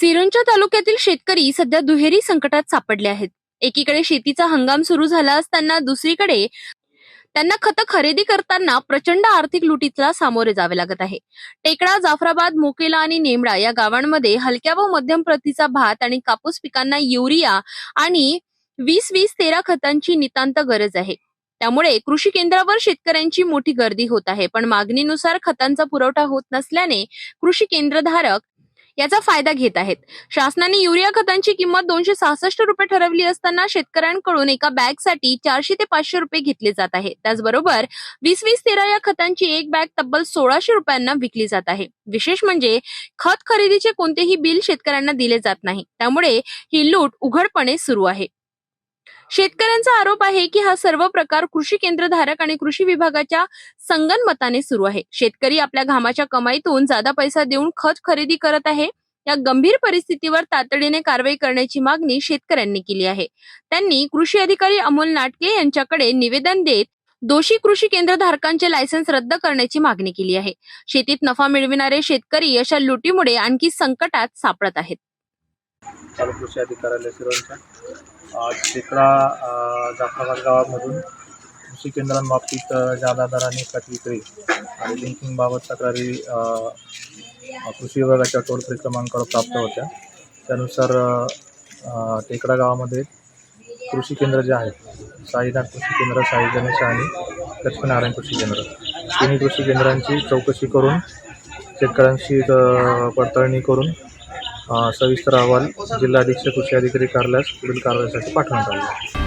सिरोंच्या तालुक्यातील शेतकरी सध्या दुहेरी संकटात सापडले आहेत. एकीकडे शेतीचा हंगाम सुरू झाला असताना दुसरीकडे त्यांना खतं खरेदी करताना प्रचंड आर्थिक लुटीतला सामोरे जावे लागत आहे. टेकडा जाफराबाद मोकेला आणि नेमडा या गावांमध्ये हलक्या व मध्यम प्रतीचा भात आणि कापूस पिकांना युरिया आणि वीस वीस तेरा खतांची नितांत गरज आहे. त्यामुळे कृषी केंद्रावर शेतकऱ्यांची मोठी गर्दी होत आहे. पण मागणीनुसार खतांचा पुरवठा होत नसल्याने कृषी केंद्रधारक याचा फायदा घेत आहेत. शासनाने युरिया खतांची किंमत दोनशे सहासष्ट रुपये ठरवली असताना शेतकऱ्यांकडून एका बॅगसाठी चारशे ते पाचशे रुपये घेतले जात आहे त्याचबरोबर वीस वीस तेरा या खतांची एक बॅग तब्बल सोळाशे रुपयांना विकली जात आहे. विशेष म्हणजे खत खरेदीचे कोणतेही बिल शेतकऱ्यांना दिले जात नाही. त्यामुळे ही लूट उघडपणे सुरू आहे. शेतकऱ्यांचा आरोप आहे की हा सर्व प्रकार कृषी केंद्रधारक आणि कृषी विभागाच्या संगनमताने सुरू आहे. शेतकरी आपल्या घामाच्या कमाईतून जादा पैसा देऊन खत खरेदी करत आहे. या गंभीर परिस्थितीवर तातडीने कारवाई करण्याची मागणी शेतकऱ्यांनी केली आहे. त्यांनी कृषी अधिकारी अमोल नाटके यांच्याकडे निवेदन देत दोषी कृषी केंद्रधारकांचे लायसन्स रद्द करण्याची मागणी केली आहे. शेतीत नफा मिळविणारे शेतकरी अशा लुटीमुळे आणखी संकटात सापडत आहेत. चालू आज टेकडा जाफराबाद गावामधून कृषी केंद्रांबाबतीत जादा दराने खत विक्री आणि लिंकिंगबाबत तक्रारी कृषी विभागाच्या टोल फ्री क्रमांकावर प्राप्त होत्या. त्यानुसार टेकडा गावामध्ये कृषी केंद्र जे आहेत साईनाथ कृषी केंद्र साई गणेश आणि लक्ष्मीनारायण कृषी केंद्र तिन्ही कृषी केंद्रांची चौकशी करून शेतकऱ्यांशी पडताळणी करून सविस्तर अहवाल जिल्हा अधीक्षक कृषी अधिकारी कार्यालयास पुढील कारवाईसाठी पाठवण्यात आला.